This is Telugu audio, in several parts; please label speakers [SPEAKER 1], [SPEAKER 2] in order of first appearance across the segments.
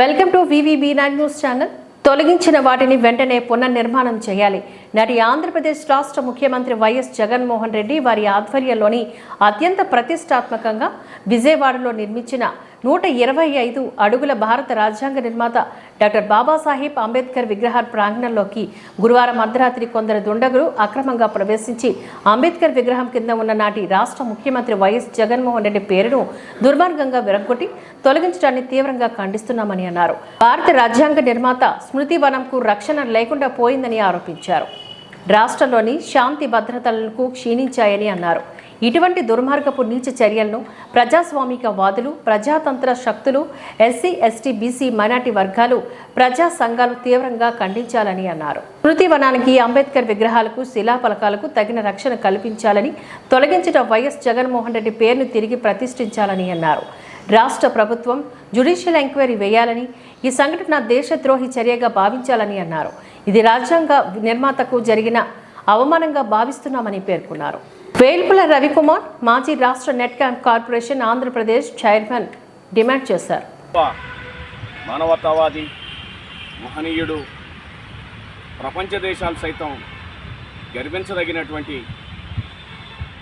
[SPEAKER 1] Welcome to VVB nine news channel. తొలగించిన వాటిని వెంటనే పునర్నిర్మాణం చేయాలి. నాటి ఆంధ్రప్రదేశ్ రాష్ట్ర ముఖ్యమంత్రి వైఎస్ జగన్మోహన్ రెడ్డి వారి ఆధ్వర్యంలోని అత్యంత ప్రతిష్టాత్మకంగా విజయవాడలో నిర్మించిన నూట ఇరవై ఐదు అడుగుల భారత రాజ్యాంగ నిర్మాత డాక్టర్ బాబాసాహెబ్ అంబేద్కర్ విగ్రహ ప్రాంగణంలోకి గురువారం అర్ధరాత్రి కొందరు దుండగులు అక్రమంగా ప్రవేశించి అంబేద్కర్ విగ్రహం కింద ఉన్న నాటి రాష్ట్ర ముఖ్యమంత్రి వైఎస్ జగన్మోహన్ రెడ్డి పేరును దుర్మార్గంగా విరగొట్టి తొలగించడాన్ని తీవ్రంగా ఖండిస్తున్నామని అన్నారు. భారత రాజ్యాంగ నిర్మాత స్మృతి వనంకు రక్షణ లేకుండా పోయిందని ఆరోపించారు. రాష్ట్రంలోని శాంతి భద్రతలకు క్షీణించాయని అన్నారు. ఇటువంటి దుర్మార్గపు నీచ చర్యలను ప్రజాస్వామిక వాదులు ప్రజాతంత్ర శక్తులు ఎస్సీ ఎస్టీ బీసీ మైనార్టీ వర్గాలు ప్రజా సంఘాలు తీవ్రంగా ఖండించాలని అన్నారు. స్మృతి వనానికి అంబేద్కర్ విగ్రహాలకు శిలాఫలకాలకు తగిన రక్షణ కల్పించాలని తొలగించిన వైఎస్ జగన్మోహన్ రెడ్డి పేరును తిరిగి ప్రతిష్ఠించాలని అన్నారు. రాష్ట్ర ప్రభుత్వం జ్యుడిషియల్ ఎంక్వైరీ వేయాలని ఈ సంఘటన దేశద్రోహి చర్యగా భావించాలని అన్నారు. ఇది రాజ్యాంగ నిర్మాతకు జరిగిన అవమానంగా భావిస్తున్నామని పేర్కొన్నారు. వేల్పుల రవికుమార్ మాజీ రాష్ట్ర net camp corporation Andhra Pradesh chairman demand చేశారు.
[SPEAKER 2] మానవతావాది మహనీయుడు ప్రపంచ దేశాలు సైతం గర్వించదగినటువంటి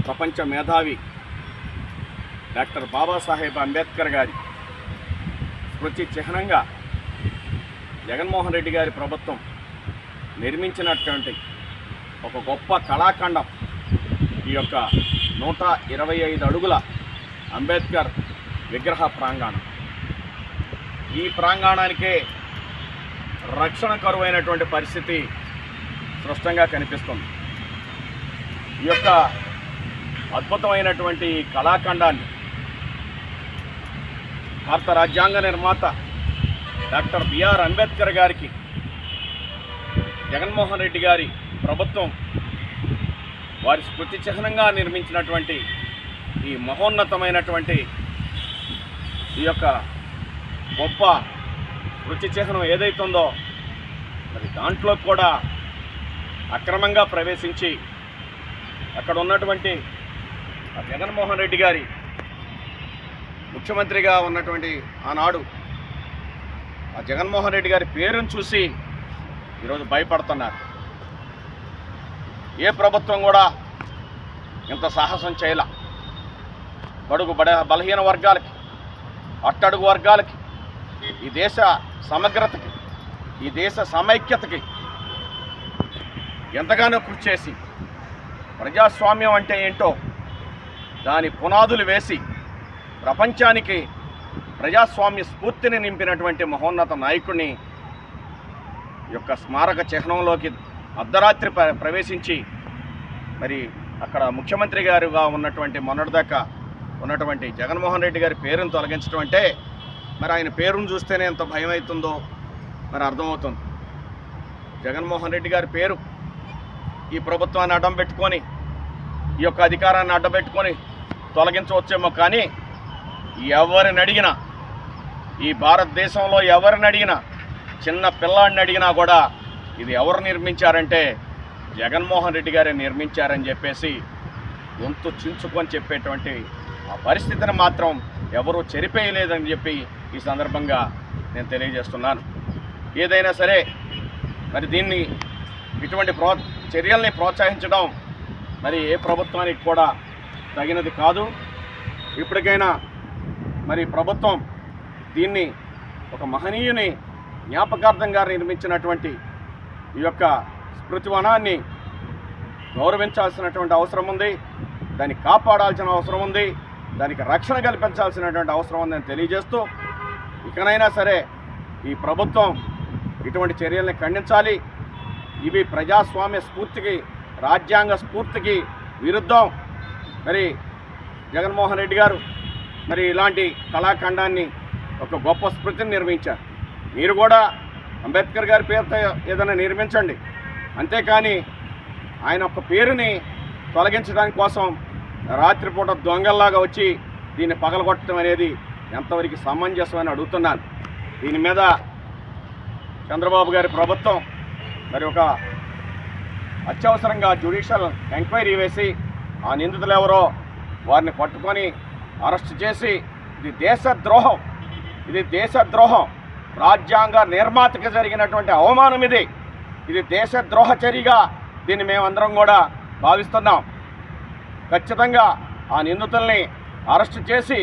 [SPEAKER 2] ప్రపంచ మేధావి డాక్టర్ బాబాసాహెబ్ అంబేద్కర్ గారి స్మృతి చిహ్నంగా జగన్మోహన్ రెడ్డి గారి ప్రభుత్వం నిర్మించినటువంటి ఒక గొప్ప కళాఖండం. ఈ యొక్క నూట ఇరవై ఐదు అడుగుల అంబేద్కర్ విగ్రహ ప్రాంగణం. ఈ ప్రాంగణానికే రక్షణ కరువైనటువంటి పరిస్థితి స్పష్టంగా కనిపిస్తుంది. ఈ యొక్క అద్భుతమైనటువంటి కళాఖండాన్ని భారత రాజ్యాంగ నిర్మాత డాక్టర్ బిఆర్ అంబేద్కర్ గారికి జగన్మోహన్ రెడ్డి గారి ప్రభుత్వం వారి స్మృతి చిహ్నంగా నిర్మించినటువంటి ఈ మహోన్నతమైనటువంటి ఈ యొక్క గొప్ప స్మృతి చిహ్నం ఏదైతుందో మరి దాంట్లో కూడా అక్రమంగా ప్రవేశించి అక్కడ ఉన్నటువంటి ఆ జగన్మోహన్ రెడ్డి గారి ముఖ్యమంత్రిగా ఉన్నటువంటి ఆనాడు ఆ జగన్మోహన్ రెడ్డి గారి పేరును చూసి ఈరోజు భయపడుతున్నారు. ఏ ప్రభుత్వం కూడా ఇంత సాహసం చేయాల. బడుగు బడ బలహీన వర్గాలకి అట్టడుగు వర్గాలకి ఈ దేశ సమగ్రతకి ఈ దేశ సమైక్యతకి ఎంతగానో కృషి చేసి ప్రజాస్వామ్యం అంటే ఏంటో దాని పునాదులు వేసి ప్రపంచానికి ప్రజాస్వామ్య స్ఫూర్తిని నింపినటువంటి మహోన్నత నాయకుడిని యొక్క స్మారక చిహ్నంలోకి అర్ధరాత్రి ప్రవేశించి మరి అక్కడ ముఖ్యమంత్రి గారుగా ఉన్నటువంటి మొన్నటిదాకా ఉన్నటువంటి జగన్మోహన్ రెడ్డి గారి పేరును తొలగించడం అంటే మరి ఆయన పేరును చూస్తేనే ఎంత భయం అవుతుందో మరి అర్థమవుతుంది. జగన్మోహన్ రెడ్డి గారి పేరు ఈ ప్రభుత్వాన్ని అడ్డం పెట్టుకొని ఈ యొక్క అధికారాన్ని అడ్డం పెట్టుకొని తొలగించవచ్చేమో కానీ ఎవరిని అడిగినా ఈ భారతదేశంలో ఎవరిని అడిగినా చిన్న పిల్లాడిని అడిగినా కూడా ఇది ఎవరు నిర్మించారంటే జగన్మోహన్ రెడ్డి గారే నిర్మించారని చెప్పేసి గొంతు చించుకొని చెప్పేటువంటి ఆ పరిస్థితిని మాత్రం ఎవరూ చెరిపేయలేదని చెప్పి ఈ సందర్భంగా నేను తెలియజేస్తున్నాను. ఏదైనా సరే మరి దీన్ని ఇటువంటి ప్రో చర్యల్ని ప్రోత్సహించడం మరి ఏ ప్రభుత్వానికి కూడా తగినది కాదు. ఇప్పటికైనా మరి ప్రభుత్వం దీన్ని ఒక మహనీయుని జ్ఞాపకార్థంగా నిర్మించినటువంటి ఈ యొక్క స్మృతివనాన్ని గౌరవించాల్సినటువంటి అవసరం ఉంది. దాన్ని కాపాడాల్సిన అవసరం ఉంది. దానికి రక్షణ కల్పించాల్సినటువంటి అవసరం ఉందని తెలియజేస్తూ ఇకనైనా సరే ఈ ప్రభుత్వం ఇటువంటి చర్యల్ని ఖండించాలి. ఇవి ప్రజాస్వామ్య స్ఫూర్తికి రాజ్యాంగ స్ఫూర్తికి విరుద్ధం. మరి జగన్మోహన్ రెడ్డి గారు మరి ఇలాంటి కళాఖండాన్ని ఒక గొప్ప స్మృతిని నిర్మించారు. మీరు కూడా అంబేద్కర్ గారి పేరుతో ఏదైనా నిర్మించండి. అంతేకాని ఆయన ఒక పేరుని తొలగించడానికి కోసం రాత్రిపూట దొంగల్లాగా వచ్చి దీన్ని పగలగొట్టడం అనేది ఎంతవరకు సమంజసమని అని అడుగుతున్నాను. దీని మీద చంద్రబాబు గారి ప్రభుత్వం మరి ఒక అత్యవసరంగా జ్యుడిషియల్ ఎంక్వైరీ వేసి ఆ నిందితులు ఎవరో వారిని పట్టుకొని అరెస్ట్ చేసి ఇది దేశద్రోహం. ఇది దేశద్రోహం. రాజ్యాంగ నిర్మాతకి జరిగినటువంటి అవమానం ఇది. ఇది దేశద్రోహ చర్యగా దీన్ని మేమందరం కూడా భావిస్తున్నాం. ఖచ్చితంగా ఆ నిందితుల్ని అరెస్ట్ చేసి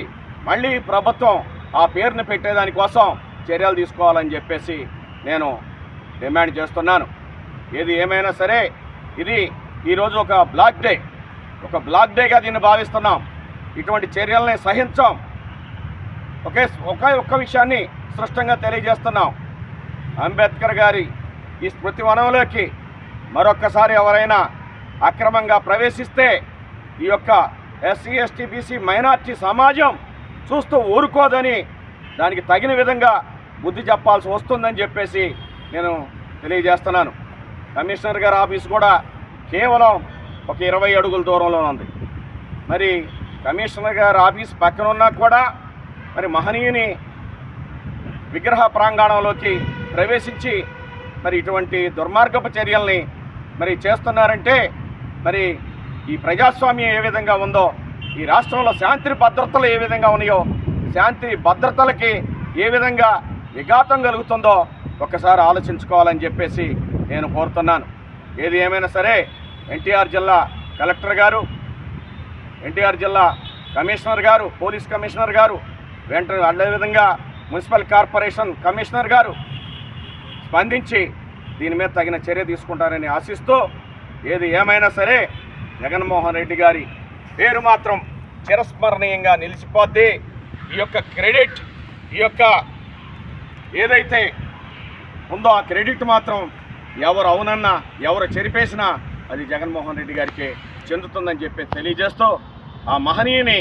[SPEAKER 2] మళ్ళీ ప్రభుత్వం ఆ పేరుని పెట్టేదానికోసం చర్యలు తీసుకోవాలని చెప్పేసి నేను డిమాండ్ చేస్తున్నాను. ఏది ఏమైనా సరే ఇది ఈరోజు ఒక బ్లాక్ డే. ఒక బ్లాక్ డేగా దీన్ని భావిస్తున్నాం. ఇటువంటి చర్యల్ని సహించాం. ఒకే ఒకే ఒక్క విషయాన్ని స్పష్టంగా తెలియజేస్తున్నాం. అంబేద్కర్ గారి ఈ స్మృతి వనంలోకి మరొక్కసారి ఎవరైనా అక్రమంగా ప్రవేశిస్తే ఈ యొక్క ఎస్సీ ఎస్టీ బీసీ మైనార్టీ సమాజం చూస్తూ ఊరుకోదని దానికి తగిన విధంగా బుద్ధి చెప్పాల్సి వస్తుందని చెప్పేసి నేను తెలియజేస్తున్నాను. కమిషనర్ గారి ఆఫీస్ కూడా కేవలం ఒక ఇరవై అడుగుల దూరంలో ఉంది. మరి కమిషనర్ గారి ఆఫీస్ పక్కన ఉన్నా కూడా మరి మహనీయుని విగ్రహ ప్రాంగణంలోకి ప్రవేశించి మరి ఇటువంటి దుర్మార్గపు చర్యల్ని మరి చేస్తున్నారంటే మరి ఈ ప్రజాస్వామ్యం ఏ విధంగా ఉందో ఈ రాష్ట్రంలో శాంతి భద్రతలు ఏ విధంగా ఉన్నాయో శాంతి భద్రతలకి ఏ విధంగా విఘాతం కలుగుతుందో ఒక్కసారి ఆలోచించుకోవాలని చెప్పేసి నేను కోరుతున్నాను. ఏది ఏమైనా సరే ఎన్టీఆర్ జిల్లా కలెక్టర్ గారు ఎన్టీఆర్ జిల్లా కమిషనర్ గారు పోలీస్ కమిషనర్ గారు వెంటనే అదేవిధంగా మున్సిపల్ కార్పొరేషన్ కమిషనర్ గారు స్పందించి దీని మీద తగిన చర్య తీసుకుంటారని ఆశిస్తూ ఏది ఏమైనా సరే జగన్మోహన్ రెడ్డి గారి పేరు మాత్రం చిరస్మరణీయంగా నిలిచిపోద్ది. ఈ యొక్క క్రెడిట్ ఈ యొక్క ఏదైతే ఉందో ఆ క్రెడిట్ మాత్రం ఎవరు అవునన్నా ఎవరు చెరిపేసినా అది జగన్మోహన్ రెడ్డి గారికి చెందుతుందని చెప్పి తెలియజేస్తూ ఆ మహనీయుని